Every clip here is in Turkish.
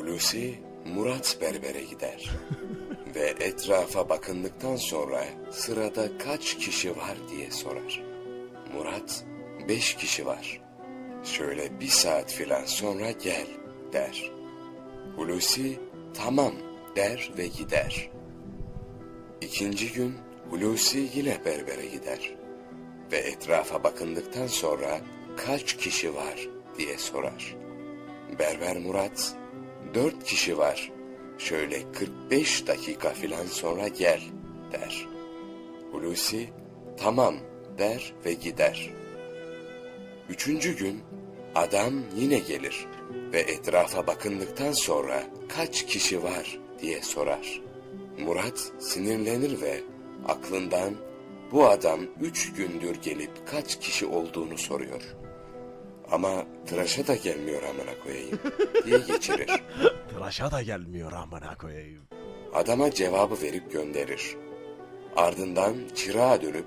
Hulusi Murat berbere gider. Ve etrafa bakındıktan sonra sırada kaç kişi var diye sorar. Murat beş kişi var. Şöyle bir saat filan sonra gel der. Hulusi tamam der ve gider. İkinci gün Hulusi yine berbere gider. Ve etrafa bakındıktan sonra kaç kişi var diye sorar. Berber Murat, dört kişi var. Şöyle 45 dakika filan sonra gel der. Hulusi tamam der ve gider. Üçüncü gün adam yine gelir ve etrafa bakındıktan sonra kaç kişi var diye sorar. Murat sinirlenir ve aklından bu adam üç gündür gelip kaç kişi olduğunu soruyor. Ama tıraşa da gelmiyor amına koyayım diye geçirir. Tıraşa da gelmiyor amına koyayım. Adama cevabı verip gönderir. Ardından çırağa dönüp,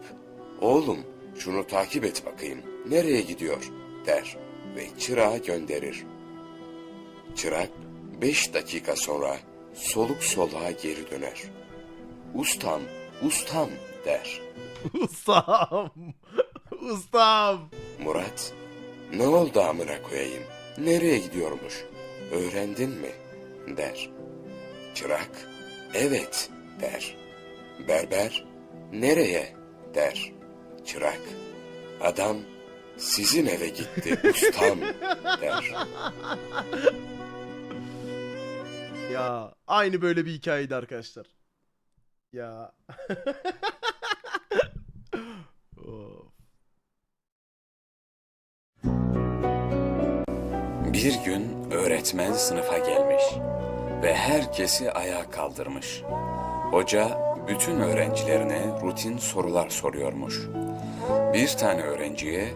oğlum şunu takip et bakayım, nereye gidiyor der ve çırağı gönderir. Çırak beş dakika sonra soluk soluğa geri döner. Ustam, ustam der. Ustam. Ustam. Murat, ne oldu amına koyayım, nereye gidiyormuş, öğrendin mi der. Çırak, evet der. Berber, nereye der. Çırak, adam sizin eve gitti ustam der. Ya aynı böyle bir hikayeydi arkadaşlar. Ya. Bir gün öğretmen sınıfa gelmiş ve herkesi ayağa kaldırmış. Hoca bütün öğrencilerine rutin sorular soruyormuş. Bir tane öğrenciye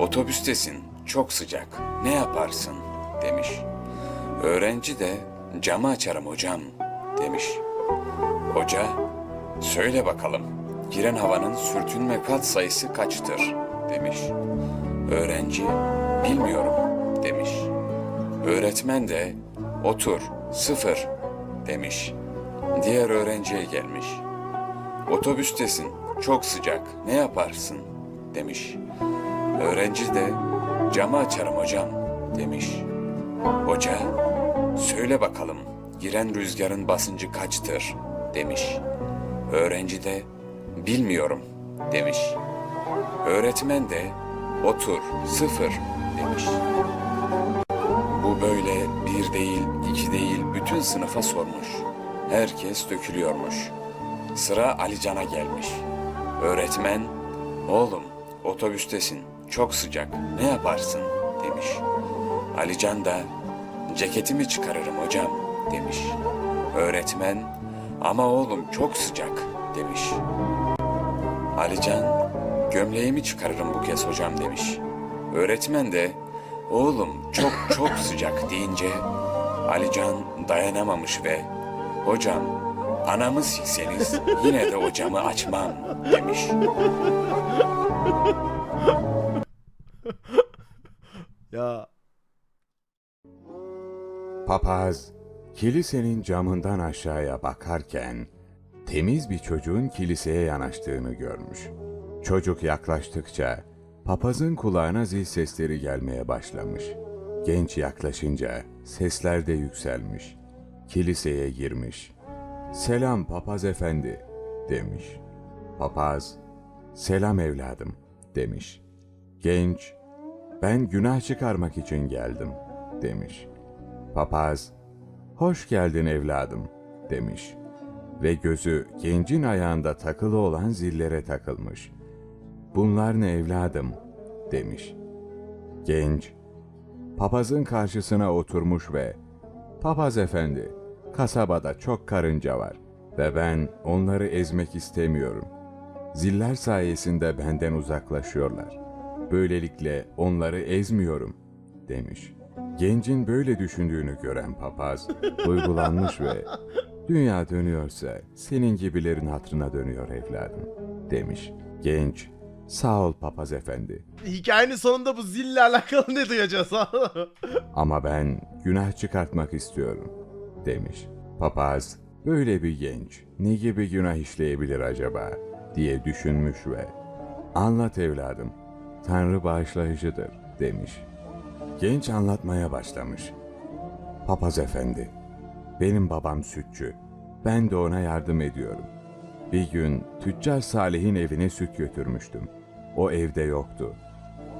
otobüstesin çok sıcak ne yaparsın demiş. Öğrenci de camı açarım hocam demiş. Hoca söyle bakalım giren havanın sürtünme kat sayısı kaçtır demiş. Öğrenci bilmiyorum demiş. Öğretmen de otur sıfır demiş. Diğer öğrenciye gelmiş. Otobüstesin çok sıcak ne yaparsın demiş. Öğrenci de camı açarım hocam demiş. Hoca söyle bakalım giren rüzgarın basıncı kaçtır demiş. Öğrenci de bilmiyorum demiş. Öğretmen de otur sıfır demiş. Bu böyle bir değil, iki değil, bütün sınıfa sormuş. Herkes dökülüyormuş. Sıra Alican'a gelmiş. Öğretmen, oğlum otobüstesin, çok sıcak, ne yaparsın demiş. Alican da, ceketimi çıkarırım hocam demiş. Öğretmen, ama oğlum çok sıcak demiş. Alican, gömleğimi çıkarırım bu kez hocam demiş. Öğretmen de, oğlum çok çok sıcak deyince Alican dayanamamış ve hocam anamı sikseniz yine de hocamı açmam demiş. Ya Papaz, kilisenin camından aşağıya bakarken temiz bir çocuğun kiliseye yanaştığını görmüş. Çocuk yaklaştıkça papazın kulağına zil sesleri gelmeye başlamış. Genç yaklaşınca sesler de yükselmiş. Kiliseye girmiş. "Selam papaz efendi." demiş. Papaz, "Selam evladım." demiş. Genç, "Ben günah çıkarmak için geldim." demiş. Papaz, hoş geldin evladım demiş ve gözü gencin ayağında takılı olan zillere takılmış. Bunlar ne evladım demiş. Genç, papazın karşısına oturmuş ve papaz efendi, kasabada çok karınca var ve ben onları ezmek istemiyorum. Ziller sayesinde benden uzaklaşıyorlar. Böylelikle onları ezmiyorum demiş. Gencin böyle düşündüğünü gören papaz duygulanmış ve dünya dönüyorsa senin gibilerin hatrına dönüyor evladım demiş. Genç Sağ ol papaz efendi. Hikayenin sonunda bu zille alakalı ne duyacağız? Ama ben günah çıkartmak istiyorum demiş. Papaz böyle bir genç ne gibi günah işleyebilir acaba diye düşünmüş ve anlat evladım Tanrı bağışlayıcıdır demiş. Genç anlatmaya başlamış. Papaz efendi benim babam sütçü. Ben de ona yardım ediyorum. Bir gün tüccar Salih'in evine süt götürmüştüm. O evde yoktu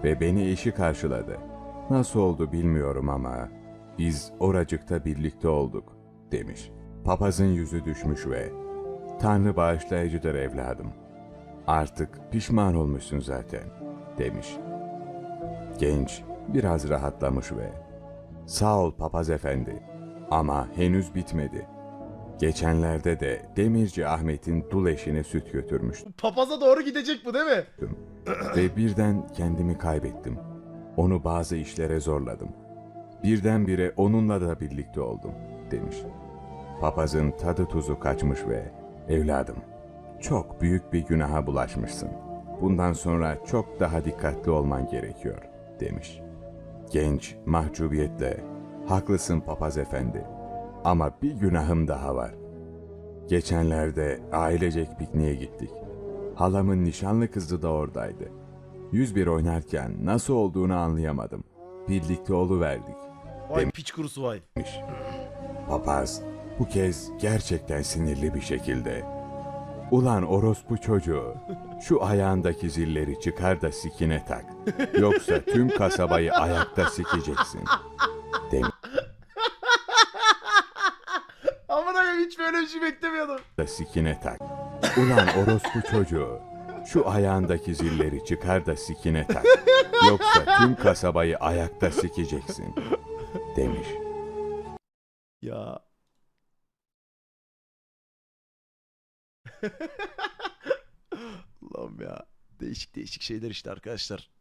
ve beni eşi karşıladı. Nasıl oldu bilmiyorum ama biz oracıkta birlikte olduk demiş. Papazın yüzü düşmüş ve Tanrı bağışlayıcıdır evladım. Artık pişman olmuşsun zaten demiş. Genç biraz rahatlamış ve sağ ol papaz efendi ama henüz bitmedi. Geçenlerde de Demirci Ahmet'in dul eşine süt götürmüştüm Papaza doğru gidecek bu değil mi? ve birden kendimi kaybettim. Onu bazı işlere zorladım. Birdenbire onunla da birlikte oldum, demiş. Papazın tadı tuzu kaçmış ve evladım, çok büyük bir günaha bulaşmışsın. Bundan sonra çok daha dikkatli olman gerekiyor, demiş. Genç mahcubiyetle, haklısın papaz efendi ama bir günahım daha var. Geçenlerde ailecek pikniğe gittik. Halamın nişanlı kızı da oradaydı. 101 oynarken nasıl olduğunu anlayamadım. Birlikte oluverdik Vay piç kurusu vay. demiş. Papaz bu kez gerçekten sinirli bir şekilde. Ulan orospu çocuğu, şu ayağındaki zilleri çıkar da sikine tak. Yoksa tüm kasabayı ayakta sikeceksin. Demiş Amına koyayım hiç böyle bir şey beklemiyordum. da sikine tak. Ulan orospu çocuğu, şu ayağındaki zilleri çıkar da sikine tak. Yoksa tüm kasabayı ayakta sikeceksin. Demiş. Ya. Allah'ım ya. Değişik değişik şeyler işte arkadaşlar.